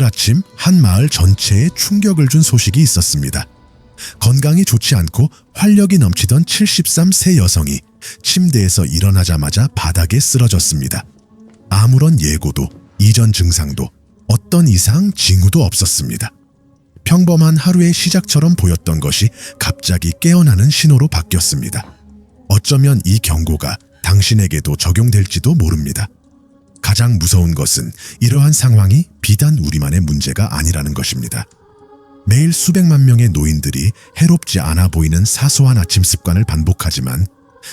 오늘 아침 한 마을 전체에 충격을 준 소식이 있었습니다. 건강이 좋지 않고 활력이 넘치던 73세 여성이 침대에서 일어나자마자 바닥에 쓰러졌습니다. 아무런 예고도 이전 증상도 어떤 이상 징후도 없었습니다. 평범한 하루의 시작처럼 보였던 것이 갑자기 깨어나는 신호로 바뀌었습니다. 어쩌면 이 경고가 당신에게도 적용될지도 모릅니다. 가장 무서운 것은 이러한 상황이 비단 우리만의 문제가 아니라는 것입니다. 매일 수백만 명의 노인들이 해롭지 않아 보이는 사소한 아침 습관을 반복하지만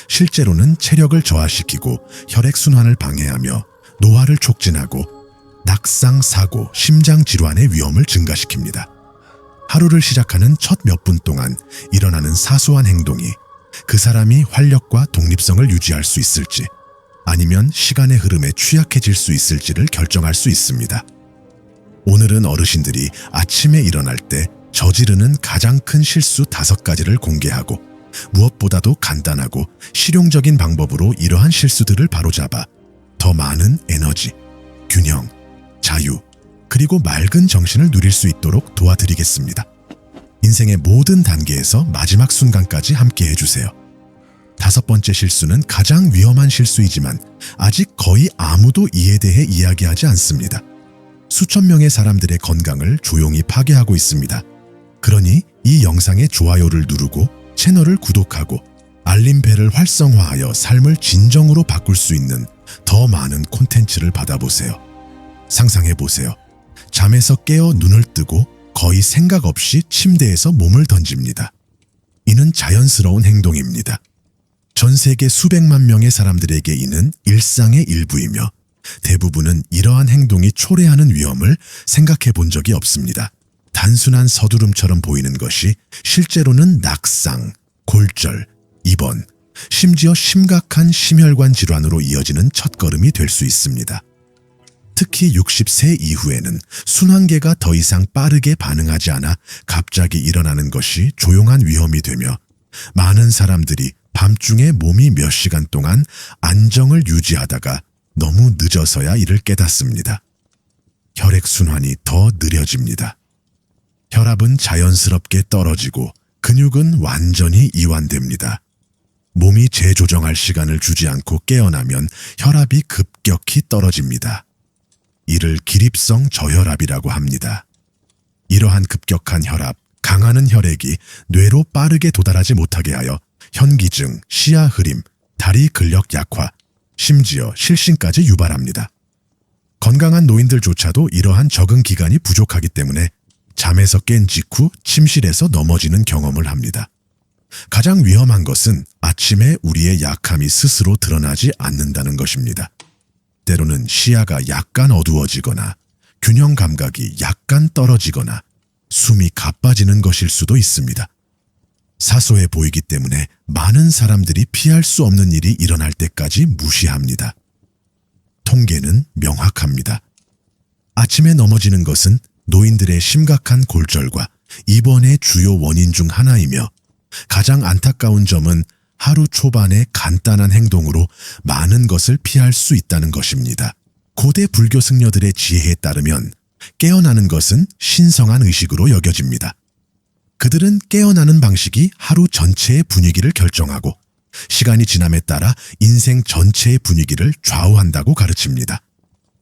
실제로는 체력을 저하시키고 혈액순환을 방해하며 노화를 촉진하고 낙상, 사고, 심장 질환의 위험을 증가시킵니다. 하루를 시작하는 첫 몇 분 동안 일어나는 사소한 행동이 그 사람이 활력과 독립성을 유지할 수 있을지 아니면 시간의 흐름에 취약해질 수 있을지를 결정할 수 있습니다. 오늘은 어르신들이 아침에 일어날 때 저지르는 가장 큰 실수 다섯 가지를 공개하고 무엇보다도 간단하고 실용적인 방법으로 이러한 실수들을 바로잡아 더 많은 에너지, 균형, 자유, 그리고 맑은 정신을 누릴 수 있도록 도와드리겠습니다. 인생의 모든 단계에서 마지막 순간까지 함께 해주세요. 다섯 번째 실수는 가장 위험한 실수이지만 아직 거의 아무도 이에 대해 이야기하지 않습니다. 수천 명의 사람들의 건강을 조용히 파괴하고 있습니다. 그러니 이 영상의 좋아요를 누르고 채널을 구독하고 알림벨을 활성화하여 삶을 진정으로 바꿀 수 있는 더 많은 콘텐츠를 받아보세요. 상상해보세요. 잠에서 깨어 눈을 뜨고 거의 생각 없이 침대에서 몸을 던집니다. 이는 자연스러운 행동입니다. 전 세계 수백만 명의 사람들에게 이는 일상의 일부이며 대부분은 이러한 행동이 초래하는 위험을 생각해 본 적이 없습니다. 단순한 서두름처럼 보이는 것이 실제로는 낙상, 골절, 입원, 심지어 심각한 심혈관 질환으로 이어지는 첫걸음이 될 수 있습니다. 특히 60세 이후에는 순환계가 더 이상 빠르게 반응하지 않아 갑자기 일어나는 것이 조용한 위험이 되며 많은 사람들이 밤중에 몸이 몇 시간 동안 안정을 유지하다가 너무 늦어서야 이를 깨닫습니다. 혈액순환이 더 느려집니다. 혈압은 자연스럽게 떨어지고 근육은 완전히 이완됩니다. 몸이 재조정할 시간을 주지 않고 깨어나면 혈압이 급격히 떨어집니다. 이를 기립성 저혈압이라고 합니다. 이러한 급격한 혈압, 강하는 혈액이 뇌로 빠르게 도달하지 못하게 하여 현기증, 시야 흐림, 다리 근력 약화, 심지어 실신까지 유발합니다. 건강한 노인들조차도 이러한 적응 기간이 부족하기 때문에 잠에서 깬 직후 침실에서 넘어지는 경험을 합니다. 가장 위험한 것은 아침에 우리의 약함이 스스로 드러나지 않는다는 것입니다. 때로는 시야가 약간 어두워지거나 균형 감각이 약간 떨어지거나 숨이 가빠지는 것일 수도 있습니다. 사소해 보이기 때문에 많은 사람들이 피할 수 없는 일이 일어날 때까지 무시합니다. 통계는 명확합니다. 아침에 넘어지는 것은 노인들의 심각한 골절과 입원의 주요 원인 중 하나이며 가장 안타까운 점은 하루 초반의 간단한 행동으로 많은 것을 피할 수 있다는 것입니다. 고대 불교 승려들의 지혜에 따르면 깨어나는 것은 신성한 의식으로 여겨집니다. 그들은 깨어나는 방식이 하루 전체의 분위기를 결정하고 시간이 지남에 따라 인생 전체의 분위기를 좌우한다고 가르칩니다.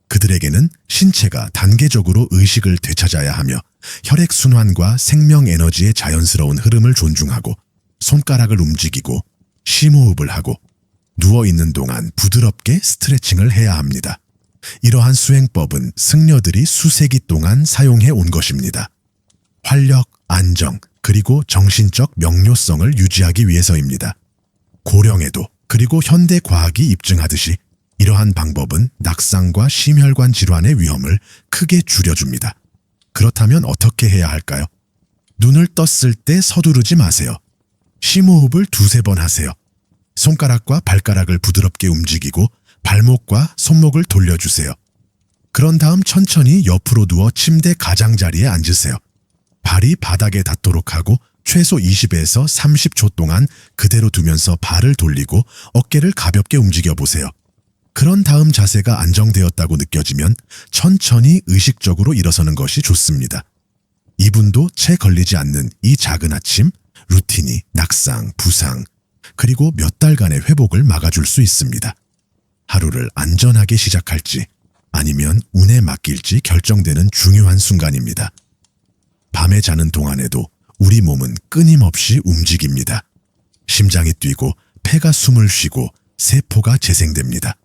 그들에게는 신체가 단계적으로 의식을 되찾아야 하며 혈액순환과 생명 에너지의 자연스러운 흐름을 존중하고 손가락을 움직이고 심호흡을 하고 누워있는 동안 부드럽게 스트레칭을 해야 합니다. 이러한 수행법은 승려들이 수세기 동안 사용해 온 것입니다. 활력, 안정, 그리고 정신적 명료성을 유지하기 위해서입니다. 고령에도 그리고 현대 과학이 입증하듯이 이러한 방법은 낙상과 심혈관 질환의 위험을 크게 줄여줍니다. 그렇다면 어떻게 해야 할까요? 눈을 떴을 때 서두르지 마세요. 심호흡을 두세 번 하세요. 손가락과 발가락을 부드럽게 움직이고 발목과 손목을 돌려주세요. 그런 다음 천천히 옆으로 누워 침대 가장자리에 앉으세요. 발이 바닥에 닿도록 하고 최소 20에서 30초 동안 그대로 두면서 발을 돌리고 어깨를 가볍게 움직여 보세요. 그런 다음 자세가 안정되었다고 느껴지면 천천히 의식적으로 일어서는 것이 좋습니다. 이분도 채 걸리지 않는 이 작은 아침, 루틴이 낙상, 부상, 그리고 몇 달간의 회복을 막아줄 수 있습니다. 하루를 안전하게 시작할지 아니면 운에 맡길지 결정되는 중요한 순간입니다. 밤에 자는 동안에도 우리 몸은 끊임없이 움직입니다. 심장이 뛰고 폐가 숨을 쉬고 세포가 재생됩니다.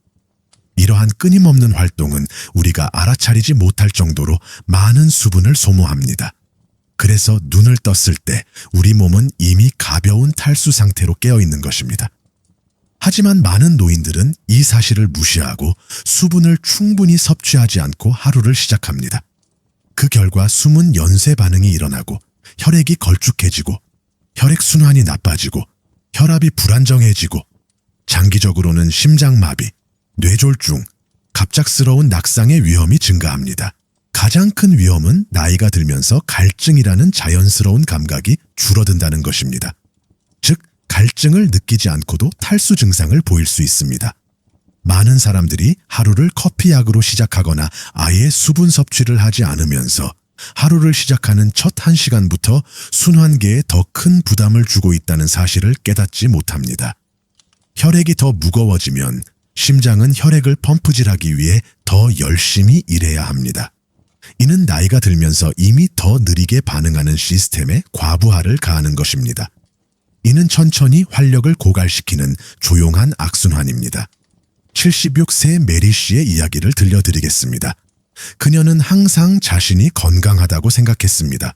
이러한 끊임없는 활동은 우리가 알아차리지 못할 정도로 많은 수분을 소모합니다. 그래서 눈을 떴을 때 우리 몸은 이미 가벼운 탈수 상태로 깨어 있는 것입니다. 하지만 많은 노인들은 이 사실을 무시하고 수분을 충분히 섭취하지 않고 하루를 시작합니다. 그 결과 숨은 연쇄 반응이 일어나고 혈액이 걸쭉해지고 혈액 순환이 나빠지고 혈압이 불안정해지고 장기적으로는 심장마비, 뇌졸중, 갑작스러운 낙상의 위험이 증가합니다. 가장 큰 위험은 나이가 들면서 갈증이라는 자연스러운 감각이 줄어든다는 것입니다. 즉, 갈증을 느끼지 않고도 탈수 증상을 보일 수 있습니다. 많은 사람들이 하루를 커피약으로 시작하거나 아예 수분 섭취를 하지 않으면서 하루를 시작하는 첫 한 시간부터 순환계에 더 큰 부담을 주고 있다는 사실을 깨닫지 못합니다. 혈액이 더 무거워지면 심장은 혈액을 펌프질하기 위해 더 열심히 일해야 합니다. 이는 나이가 들면서 이미 더 느리게 반응하는 시스템에 과부하를 가하는 것입니다. 이는 천천히 활력을 고갈시키는 조용한 악순환입니다. 76세 메리 씨의 이야기를 들려드리겠습니다. 그녀는 항상 자신이 건강하다고 생각했습니다.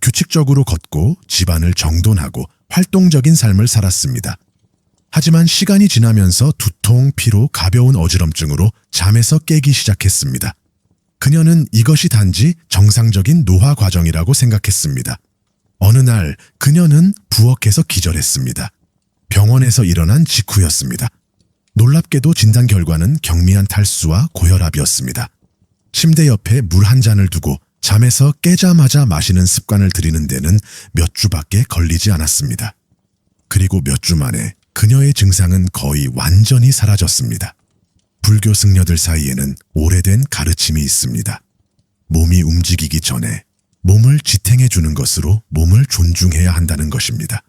규칙적으로 걷고 집안을 정돈하고 활동적인 삶을 살았습니다. 하지만 시간이 지나면서 두통, 피로, 가벼운 어지럼증으로 잠에서 깨기 시작했습니다. 그녀는 이것이 단지 정상적인 노화 과정이라고 생각했습니다. 어느 날 그녀는 부엌에서 기절했습니다. 병원에서 일어난 직후였습니다. 놀랍게도 진단 결과는 경미한 탈수와 고혈압이었습니다. 침대 옆에 물 한 잔을 두고 잠에서 깨자마자 마시는 습관을 들이는 데는 몇 주밖에 걸리지 않았습니다. 그리고 몇 주 만에 그녀의 증상은 거의 완전히 사라졌습니다. 불교 승려들 사이에는 오래된 가르침이 있습니다. 몸이 움직이기 전에 몸을 지탱해 주는 것으로 몸을 존중해야 한다는 것입니다.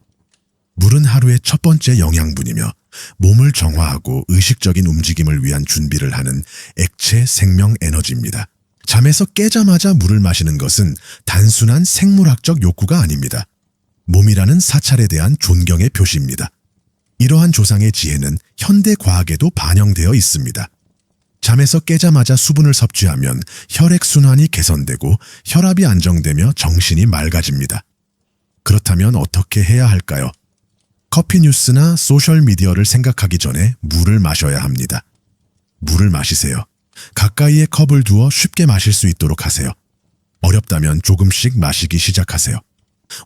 물은 하루의 첫 번째 영양분이며 몸을 정화하고 의식적인 움직임을 위한 준비를 하는 액체 생명 에너지입니다. 잠에서 깨자마자 물을 마시는 것은 단순한 생물학적 욕구가 아닙니다. 몸이라는 사찰에 대한 존경의 표시입니다. 이러한 조상의 지혜는 현대 과학에도 반영되어 있습니다. 잠에서 깨자마자 수분을 섭취하면 혈액 순환이 개선되고 혈압이 안정되며 정신이 맑아집니다. 그렇다면 어떻게 해야 할까요? 커피 뉴스나 소셜 미디어를 생각하기 전에 물을 마셔야 합니다. 물을 마시세요. 가까이에 컵을 두어 쉽게 마실 수 있도록 하세요. 어렵다면 조금씩 마시기 시작하세요.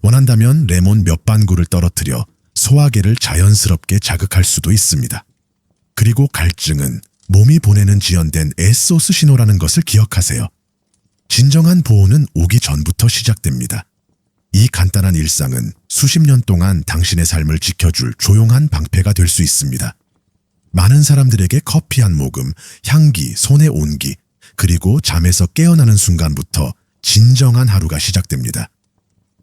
원한다면 레몬 몇 반구를 떨어뜨려 소화계를 자연스럽게 자극할 수도 있습니다. 그리고 갈증은 몸이 보내는 지연된 에소스 신호라는 것을 기억하세요. 진정한 보호는 오기 전부터 시작됩니다. 이 간단한 일상은 수십 년 동안 당신의 삶을 지켜줄 조용한 방패가 될 수 있습니다. 많은 사람들에게 커피 한 모금, 향기, 손의 온기, 그리고 잠에서 깨어나는 순간부터 진정한 하루가 시작됩니다.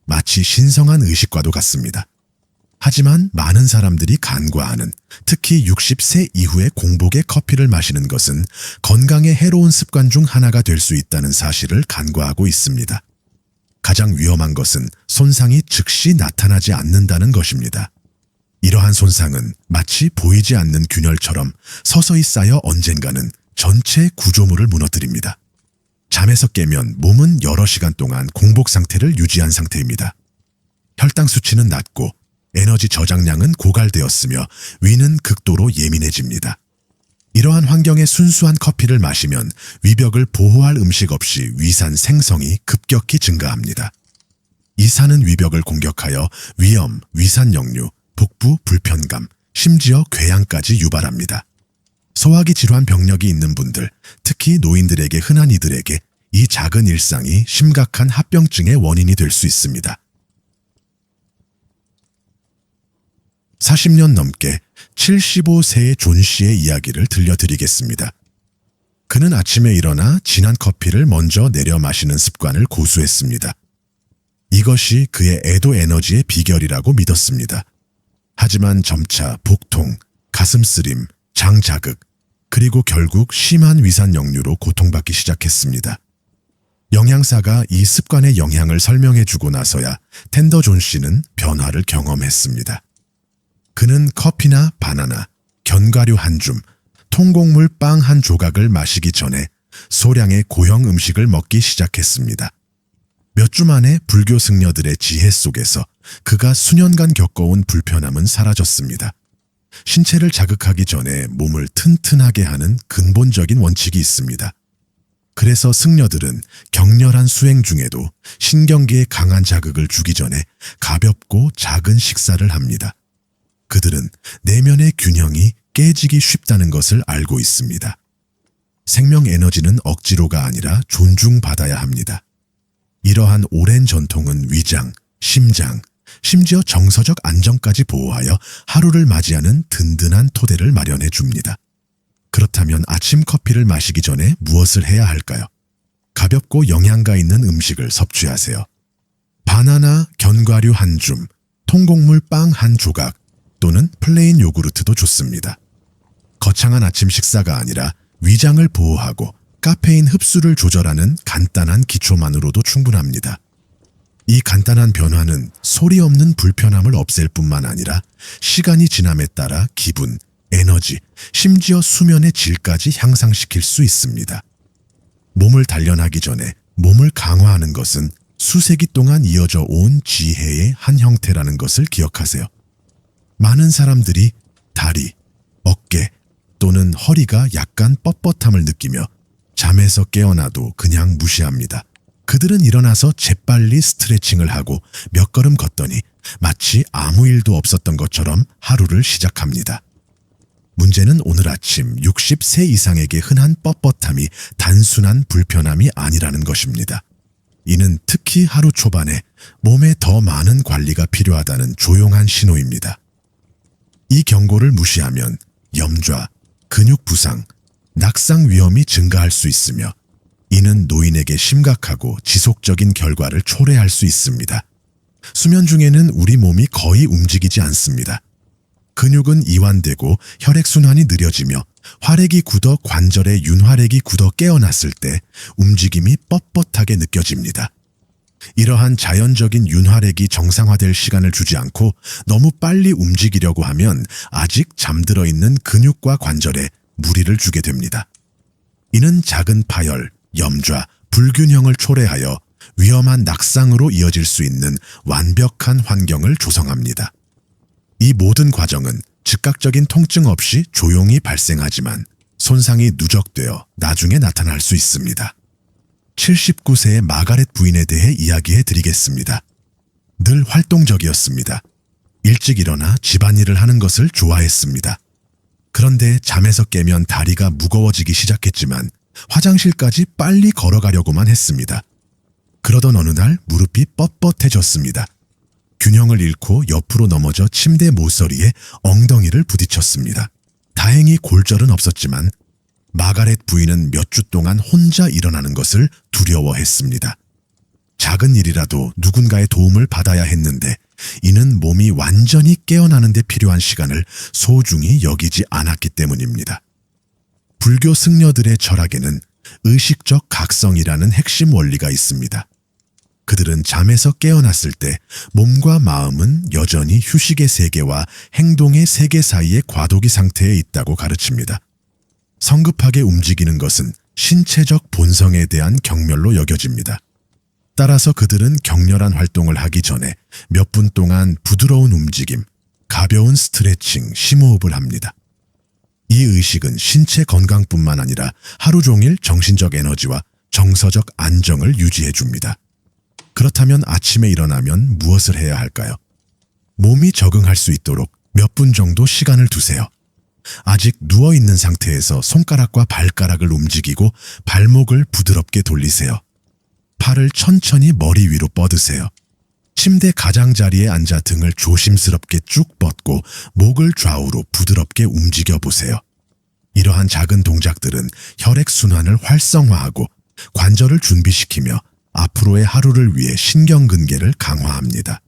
마치 신성한 의식과도 같습니다. 하지만 많은 사람들이 간과하는 특히 60세 이후에 공복에 커피를 마시는 것은 건강에 해로운 습관 중 하나가 될 수 있다는 사실을 간과하고 있습니다. 가장 위험한 것은 손상이 즉시 나타나지 않는다는 것입니다. 이러한 손상은 마치 보이지 않는 균열처럼 서서히 쌓여 언젠가는 전체 구조물을 무너뜨립니다. 잠에서 깨면 몸은 여러 시간 동안 공복 상태를 유지한 상태입니다. 혈당 수치는 낮고 에너지 저장량은 고갈되었으며 위는 극도로 예민해집니다. 이러한 환경에 순수한 커피를 마시면 위벽을 보호할 음식 없이 위산 생성이 급격히 증가합니다. 이 산은 위벽을 공격하여 위염, 위산 역류, 복부 불편감, 심지어 궤양까지 유발합니다. 소화기 질환 병력이 있는 분들, 특히 노인들에게 흔한 이들에게 이 작은 일상이 심각한 합병증의 원인이 될 수 있습니다. 40년 넘게 75세의 존 씨의 이야기를 들려드리겠습니다. 그는 아침에 일어나 진한 커피를 먼저 내려 마시는 습관을 고수했습니다. 이것이 그의 애도 에너지의 비결이라고 믿었습니다. 하지만 점차 복통, 가슴 쓰림, 장 자극, 그리고 결국 심한 위산 역류로 고통받기 시작했습니다. 영양사가 이 습관의 영향을 설명해 주고 나서야 텐더 존 씨는 변화를 경험했습니다. 그는 커피나 바나나, 견과류 한 줌, 통곡물 빵 한 조각을 마시기 전에 소량의 고형 음식을 먹기 시작했습니다. 몇 주 만에 불교 승려들의 지혜 속에서 그가 수년간 겪어온 불편함은 사라졌습니다. 신체를 자극하기 전에 몸을 튼튼하게 하는 근본적인 원칙이 있습니다. 그래서 승려들은 격렬한 수행 중에도 신경계에 강한 자극을 주기 전에 가볍고 작은 식사를 합니다. 그들은 내면의 균형이 깨지기 쉽다는 것을 알고 있습니다. 생명 에너지는 억지로가 아니라 존중받아야 합니다. 이러한 오랜 전통은 위장, 심장, 심지어 정서적 안정까지 보호하여 하루를 맞이하는 든든한 토대를 마련해 줍니다. 그렇다면 아침 커피를 마시기 전에 무엇을 해야 할까요? 가볍고 영양가 있는 음식을 섭취하세요. 바나나, 견과류 한 줌, 통곡물 빵 한 조각 또는 플레인 요구르트도 좋습니다. 거창한 아침 식사가 아니라 위장을 보호하고 카페인 흡수를 조절하는 간단한 기초만으로도 충분합니다. 이 간단한 변화는 소리 없는 불편함을 없앨 뿐만 아니라 시간이 지남에 따라 기분, 에너지, 심지어 수면의 질까지 향상시킬 수 있습니다. 몸을 단련하기 전에 몸을 강화하는 것은 수세기 동안 이어져 온 지혜의 한 형태라는 것을 기억하세요. 많은 사람들이 다리, 어깨 또는 허리가 약간 뻣뻣함을 느끼며 잠에서 깨어나도 그냥 무시합니다. 그들은 일어나서 재빨리 스트레칭을 하고 몇 걸음 걷더니 마치 아무 일도 없었던 것처럼 하루를 시작합니다. 문제는 오늘 아침 60세 이상에게 흔한 뻣뻣함이 단순한 불편함이 아니라는 것입니다. 이는 특히 하루 초반에 몸에 더 많은 관리가 필요하다는 조용한 신호입니다. 이 경고를 무시하면 염좌, 근육 부상, 낙상 위험이 증가할 수 있으며 이는 노인에게 심각하고 지속적인 결과를 초래할 수 있습니다. 수면 중에는 우리 몸이 거의 움직이지 않습니다. 근육은 이완되고 혈액순환이 느려지며 활액이 굳어 관절에 윤활액이 굳어 깨어났을 때 움직임이 뻣뻣하게 느껴집니다. 이러한 자연적인 윤활액이 정상화될 시간을 주지 않고 너무 빨리 움직이려고 하면 아직 잠들어 있는 근육과 관절에 무리를 주게 됩니다. 이는 작은 파열, 염좌, 불균형을 초래하여 위험한 낙상으로 이어질 수 있는 완벽한 환경을 조성합니다. 이 모든 과정은 즉각적인 통증 없이 조용히 발생하지만 손상이 누적되어 나중에 나타날 수 있습니다. 79세의 마가렛 부인에 대해 이야기해 드리겠습니다. 늘 활동적이었습니다. 일찍 일어나 집안일을 하는 것을 좋아했습니다. 그런데 잠에서 깨면 다리가 무거워지기 시작했지만 화장실까지 빨리 걸어가려고만 했습니다. 그러던 어느 날 무릎이 뻣뻣해졌습니다. 균형을 잃고 옆으로 넘어져 침대 모서리에 엉덩이를 부딪혔습니다. 다행히 골절은 없었지만 마가렛 부인은 몇 주 동안 혼자 일어나는 것을 두려워했습니다. 작은 일이라도 누군가의 도움을 받아야 했는데 이는 몸이 완전히 깨어나는 데 필요한 시간을 소중히 여기지 않았기 때문입니다. 불교 승려들의 철학에는 의식적 각성이라는 핵심 원리가 있습니다. 그들은 잠에서 깨어났을 때 몸과 마음은 여전히 휴식의 세계와 행동의 세계 사이의 과도기 상태에 있다고 가르칩니다. 성급하게 움직이는 것은 신체적 본성에 대한 경멸로 여겨집니다. 따라서 그들은 격렬한 활동을 하기 전에 몇 분 동안 부드러운 움직임, 가벼운 스트레칭, 심호흡을 합니다. 이 의식은 신체 건강뿐만 아니라 하루 종일 정신적 에너지와 정서적 안정을 유지해 줍니다. 그렇다면 아침에 일어나면 무엇을 해야 할까요? 몸이 적응할 수 있도록 몇 분 정도 시간을 두세요. 아직 누워 있는 상태에서 손가락과 발가락을 움직이고 발목을 부드럽게 돌리세요. 팔을 천천히 머리 위로 뻗으세요. 침대 가장자리에 앉아 등을 조심스럽게 쭉 뻗고 목을 좌우로 부드럽게 움직여 보세요. 이러한 작은 동작들은 혈액순환을 활성화하고 관절을 준비시키며 앞으로의 하루를 위해 신경근개를 강화합니다.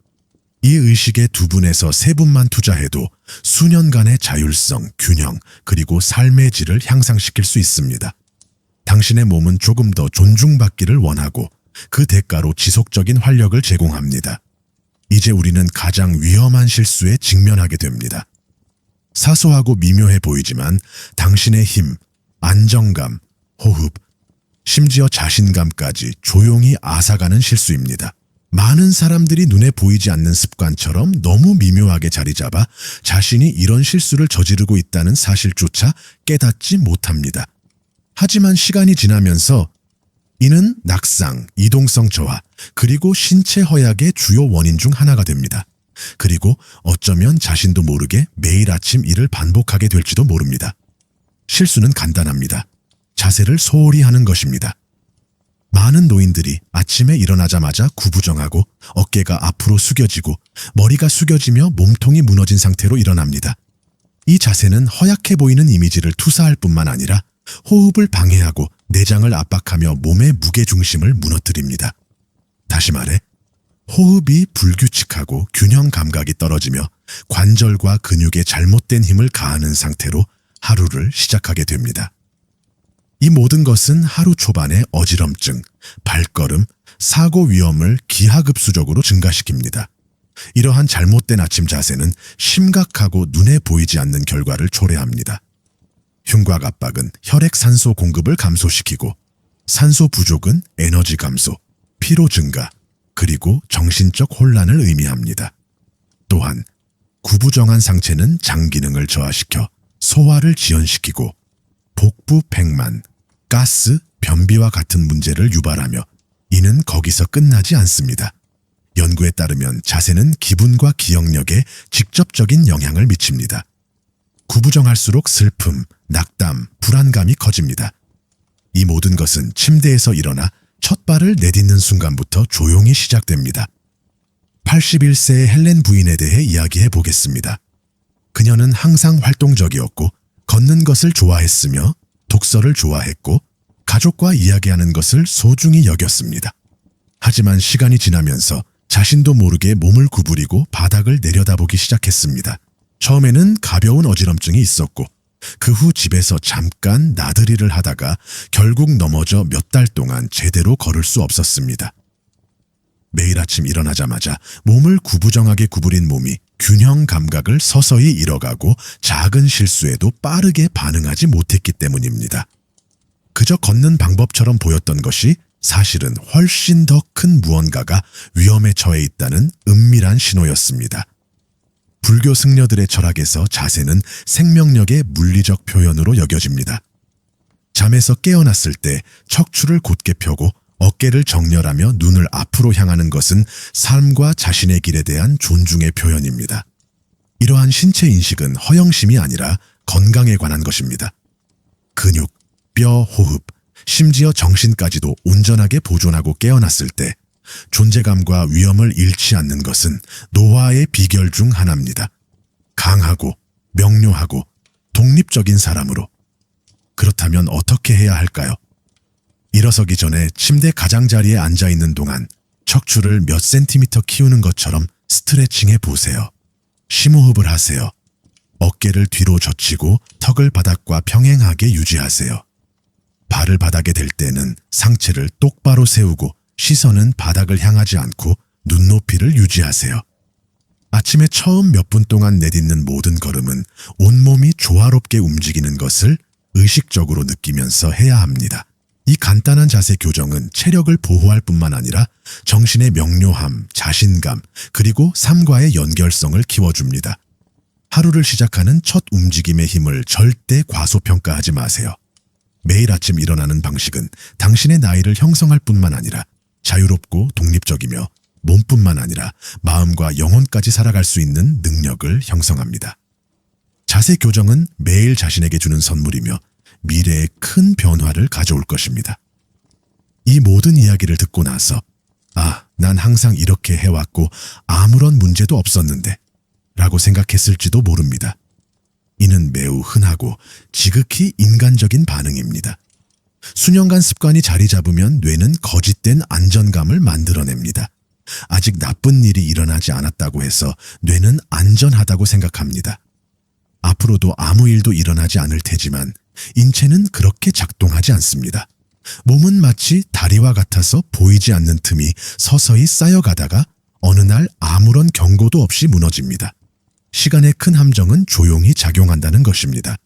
이 의식에 두 분에서 세 분만 투자해도 수년간의 자율성, 균형, 그리고 삶의 질을 향상시킬 수 있습니다. 당신의 몸은 조금 더 존중받기를 원하고 그 대가로 지속적인 활력을 제공합니다. 이제 우리는 가장 위험한 실수에 직면하게 됩니다. 사소하고 미묘해 보이지만 당신의 힘, 안정감, 호흡, 심지어 자신감까지 조용히 앗아가는 실수입니다. 많은 사람들이 눈에 보이지 않는 습관처럼 너무 미묘하게 자리 잡아 자신이 이런 실수를 저지르고 있다는 사실조차 깨닫지 못합니다. 하지만 시간이 지나면서 이는 낙상, 이동성 저하, 그리고 신체 허약의 주요 원인 중 하나가 됩니다. 그리고 어쩌면 자신도 모르게 매일 아침 이를 반복하게 될지도 모릅니다. 실수는 간단합니다. 자세를 소홀히 하는 것입니다. 많은 노인들이 아침에 일어나자마자 구부정하고 어깨가 앞으로 숙여지고 머리가 숙여지며 몸통이 무너진 상태로 일어납니다. 이 자세는 허약해 보이는 이미지를 투사할 뿐만 아니라 호흡을 방해하고 내장을 압박하며 몸의 무게 중심을 무너뜨립니다. 다시 말해, 호흡이 불규칙하고 균형 감각이 떨어지며 관절과 근육에 잘못된 힘을 가하는 상태로 하루를 시작하게 됩니다. 이 모든 것은 하루 초반의 어지럼증, 발걸음, 사고 위험을 기하급수적으로 증가시킵니다. 이러한 잘못된 아침 자세는 심각하고 눈에 보이지 않는 결과를 초래합니다. 흉곽 압박은 혈액 산소 공급을 감소시키고 산소 부족은 에너지 감소, 피로 증가, 그리고 정신적 혼란을 의미합니다. 또한 구부정한 상체는 장 기능을 저하시켜 소화를 지연시키고 복부 백만, 가스, 변비와 같은 문제를 유발하며 이는 거기서 끝나지 않습니다. 연구에 따르면 자세는 기분과 기억력에 직접적인 영향을 미칩니다. 구부정할수록 슬픔, 낙담, 불안감이 커집니다. 이 모든 것은 침대에서 일어나 첫 발을 내딛는 순간부터 조용히 시작됩니다. 81세의 헬렌 부인에 대해 이야기해 보겠습니다. 그녀는 항상 활동적이었고 걷는 것을 좋아했으며 독서를 좋아했고 가족과 이야기하는 것을 소중히 여겼습니다. 하지만 시간이 지나면서 자신도 모르게 몸을 구부리고 바닥을 내려다보기 시작했습니다. 처음에는 가벼운 어지럼증이 있었고 그 후 집에서 잠깐 나들이를 하다가 결국 넘어져 몇 달 동안 제대로 걸을 수 없었습니다. 매일 아침 일어나자마자 몸을 구부정하게 구부린 몸이 균형 감각을 서서히 잃어가고 작은 실수에도 빠르게 반응하지 못했기 때문입니다. 그저 걷는 방법처럼 보였던 것이 사실은 훨씬 더 큰 무언가가 위험에 처해 있다는 은밀한 신호였습니다. 불교 승려들의 철학에서 자세는 생명력의 물리적 표현으로 여겨집니다. 잠에서 깨어났을 때 척추를 곧게 펴고 어깨를 정렬하며 눈을 앞으로 향하는 것은 삶과 자신의 길에 대한 존중의 표현입니다. 이러한 신체 인식은 허영심이 아니라 건강에 관한 것입니다. 근육, 뼈, 호흡, 심지어 정신까지도 온전하게 보존하고 깨어났을 때 존재감과 위험을 잃지 않는 것은 노화의 비결 중 하나입니다. 강하고 명료하고 독립적인 사람으로. 그렇다면 어떻게 해야 할까요? 일어서기 전에 침대 가장자리에 앉아 있는 동안 척추를 몇 센티미터 키우는 것처럼 스트레칭 해 보세요. 심호흡을 하세요. 어깨를 뒤로 젖히고 턱을 바닥과 평행하게 유지하세요. 발을 바닥에 댈 때는 상체를 똑바로 세우고 시선은 바닥을 향하지 않고 눈높이를 유지하세요. 아침에 처음 몇 분 동안 내딛는 모든 걸음은 온몸이 조화롭게 움직이는 것을 의식적으로 느끼면서 해야 합니다. 이 간단한 자세 교정은 체력을 보호할 뿐만 아니라 정신의 명료함, 자신감, 그리고 삶과의 연결성을 키워줍니다. 하루를 시작하는 첫 움직임의 힘을 절대 과소평가하지 마세요. 매일 아침 일어나는 방식은 당신의 나이를 형성할 뿐만 아니라 자유롭고 독립적이며 몸뿐만 아니라 마음과 영혼까지 살아갈 수 있는 능력을 형성합니다. 자세 교정은 매일 자신에게 주는 선물이며 미래에 큰 변화를 가져올 것입니다. 이 모든 이야기를 듣고 나서 아, 난 항상 이렇게 해왔고 아무런 문제도 없었는데 라고 생각했을지도 모릅니다. 이는 매우 흔하고 지극히 인간적인 반응입니다. 수년간 습관이 자리 잡으면 뇌는 거짓된 안전감을 만들어냅니다. 아직 나쁜 일이 일어나지 않았다고 해서 뇌는 안전하다고 생각합니다. 앞으로도 아무 일도 일어나지 않을 테지만 인체는 그렇게 작동하지 않습니다. 몸은 마치 다리와 같아서 보이지 않는 틈이 서서히 쌓여가다가 어느 날 아무런 경고도 없이 무너집니다. 시간의 큰 함정은 조용히 작용한다는 것입니다.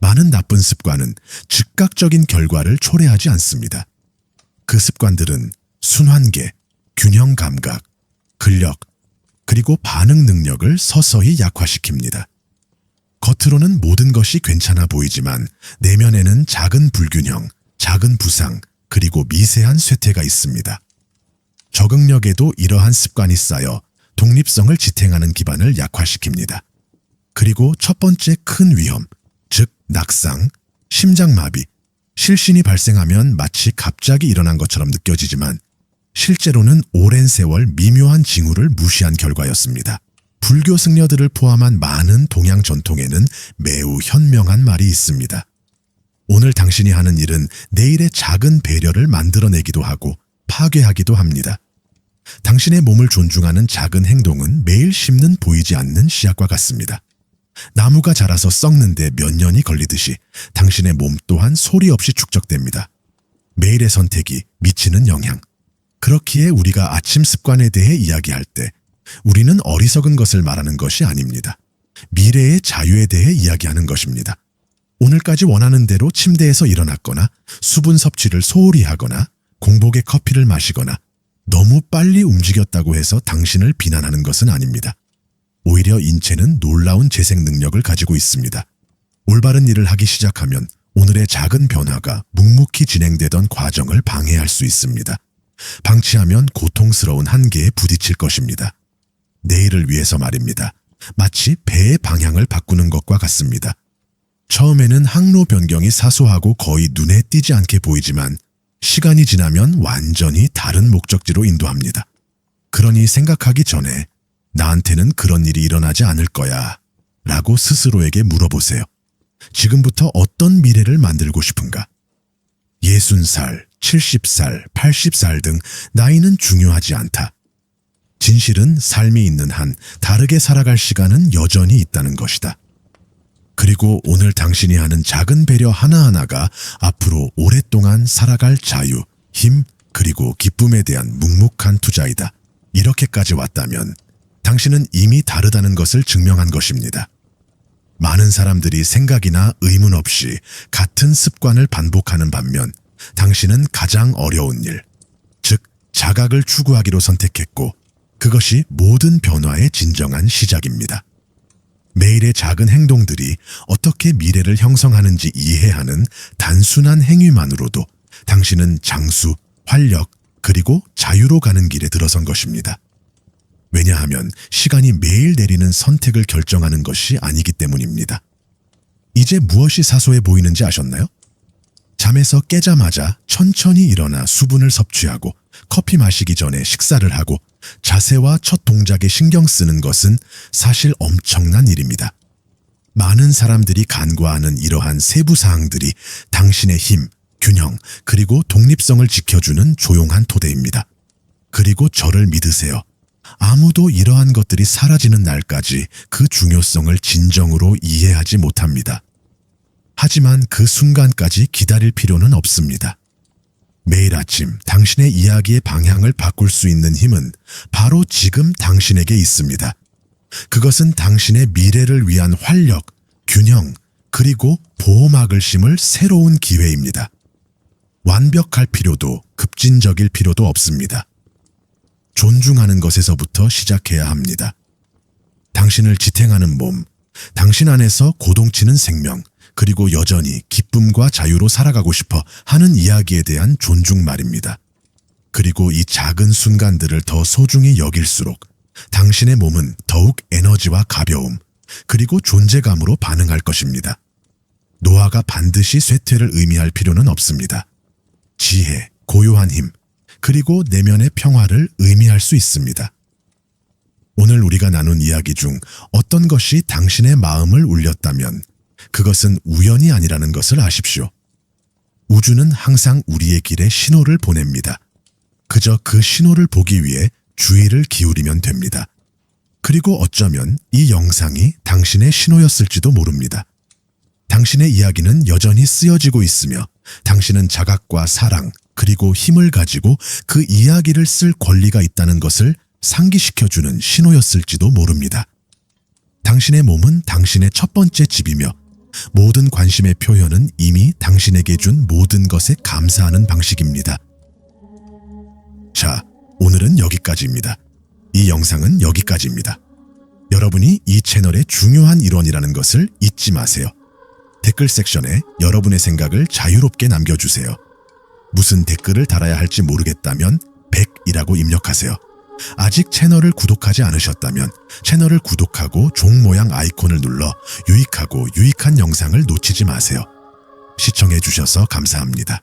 많은 나쁜 습관은 즉각적인 결과를 초래하지 않습니다. 그 습관들은 순환계, 균형 감각, 근력, 그리고 반응 능력을 서서히 약화시킵니다. 겉으로는 모든 것이 괜찮아 보이지만 내면에는 작은 불균형, 작은 부상, 그리고 미세한 쇠퇴가 있습니다. 적응력에도 이러한 습관이 쌓여 독립성을 지탱하는 기반을 약화시킵니다. 그리고 첫 번째 큰 위험, 즉 낙상, 심장마비, 실신이 발생하면 마치 갑자기 일어난 것처럼 느껴지지만 실제로는 오랜 세월 미묘한 징후를 무시한 결과였습니다. 불교 승려들을 포함한 많은 동양 전통에는 매우 현명한 말이 있습니다. 오늘 당신이 하는 일은 내일의 작은 배려를 만들어내기도 하고 파괴하기도 합니다. 당신의 몸을 존중하는 작은 행동은 매일 심는 보이지 않는 씨앗과 같습니다. 나무가 자라서 썩는데 몇 년이 걸리듯이 당신의 몸 또한 소리 없이 축적됩니다. 매일의 선택이 미치는 영향. 그렇기에 우리가 아침 습관에 대해 이야기할 때 우리는 어리석은 것을 말하는 것이 아닙니다. 미래의 자유에 대해 이야기하는 것입니다. 오늘까지 원하는 대로 침대에서 일어났거나 수분 섭취를 소홀히 하거나 공복에 커피를 마시거나 너무 빨리 움직였다고 해서 당신을 비난하는 것은 아닙니다. 오히려 인체는 놀라운 재생 능력을 가지고 있습니다. 올바른 일을 하기 시작하면 오늘의 작은 변화가 묵묵히 진행되던 과정을 방해할 수 있습니다. 방치하면 고통스러운 한계에 부딪힐 것입니다. 내일을 위해서 말입니다. 마치 배의 방향을 바꾸는 것과 같습니다. 처음에는 항로 변경이 사소하고 거의 눈에 띄지 않게 보이지만 시간이 지나면 완전히 다른 목적지로 인도합니다. 그러니 생각하기 전에 나한테는 그런 일이 일어나지 않을 거야 라고 스스로에게 물어보세요. 지금부터 어떤 미래를 만들고 싶은가? 60살, 70살, 80살 등 나이는 중요하지 않다. 진실은 삶이 있는 한 다르게 살아갈 시간은 여전히 있다는 것이다. 그리고 오늘 당신이 하는 작은 배려 하나하나가 앞으로 오랫동안 살아갈 자유, 힘, 그리고 기쁨에 대한 묵묵한 투자이다. 이렇게까지 왔다면 당신은 이미 다르다는 것을 증명한 것입니다. 많은 사람들이 생각이나 의문 없이 같은 습관을 반복하는 반면 당신은 가장 어려운 일, 즉 자각을 추구하기로 선택했고 그것이 모든 변화의 진정한 시작입니다. 매일의 작은 행동들이 어떻게 미래를 형성하는지 이해하는 단순한 행위만으로도 당신은 장수, 활력, 그리고 자유로 가는 길에 들어선 것입니다. 왜냐하면 시간이 매일 내리는 선택을 결정하는 것이 아니기 때문입니다. 이제 무엇이 사소해 보이는지 아셨나요? 잠에서 깨자마자 천천히 일어나 수분을 섭취하고 커피 마시기 전에 식사를 하고 자세와 첫 동작에 신경 쓰는 것은 사실 엄청난 일입니다. 많은 사람들이 간과하는 이러한 세부 사항들이 당신의 힘, 균형, 그리고 독립성을 지켜주는 조용한 토대입니다. 그리고 저를 믿으세요. 아무도 이러한 것들이 사라지는 날까지 그 중요성을 진정으로 이해하지 못합니다. 하지만 그 순간까지 기다릴 필요는 없습니다. 매일 아침 당신의 이야기의 방향을 바꿀 수 있는 힘은 바로 지금 당신에게 있습니다. 그것은 당신의 미래를 위한 활력, 균형, 그리고 보호막을 심을 새로운 기회입니다. 완벽할 필요도 급진적일 필요도 없습니다. 존중하는 것에서부터 시작해야 합니다. 당신을 지탱하는 몸, 당신 안에서 고동치는 생명, 그리고 여전히 기쁨과 자유로 살아가고 싶어 하는 이야기에 대한 존중 말입니다. 그리고 이 작은 순간들을 더 소중히 여길수록 당신의 몸은 더욱 에너지와 가벼움, 그리고 존재감으로 반응할 것입니다. 노화가 반드시 쇠퇴를 의미할 필요는 없습니다. 지혜, 고요한 힘, 그리고 내면의 평화를 의미할 수 있습니다. 오늘 우리가 나눈 이야기 중 어떤 것이 당신의 마음을 울렸다면 그것은 우연이 아니라는 것을 아십시오. 우주는 항상 우리의 길에 신호를 보냅니다. 그저 그 신호를 보기 위해 주의를 기울이면 됩니다. 그리고 어쩌면 이 영상이 당신의 신호였을지도 모릅니다. 당신의 이야기는 여전히 쓰여지고 있으며 당신은 자각과 사랑 그리고 힘을 가지고 그 이야기를 쓸 권리가 있다는 것을 상기시켜주는 신호였을지도 모릅니다. 당신의 몸은 당신의 첫 번째 집이며 모든 관심의 표현은 이미 당신에게 준 모든 것에 감사하는 방식입니다. 자, 오늘은 여기까지입니다. 이 영상은 여기까지입니다. 여러분이 이 채널의 중요한 일원이라는 것을 잊지 마세요. 댓글 섹션에 여러분의 생각을 자유롭게 남겨주세요. 무슨 댓글을 달아야 할지 모르겠다면 100이라고 입력하세요. 아직 채널을 구독하지 않으셨다면 채널을 구독하고 종 모양 아이콘을 눌러 유익하고 유익한 영상을 놓치지 마세요. 시청해 주셔서 감사합니다.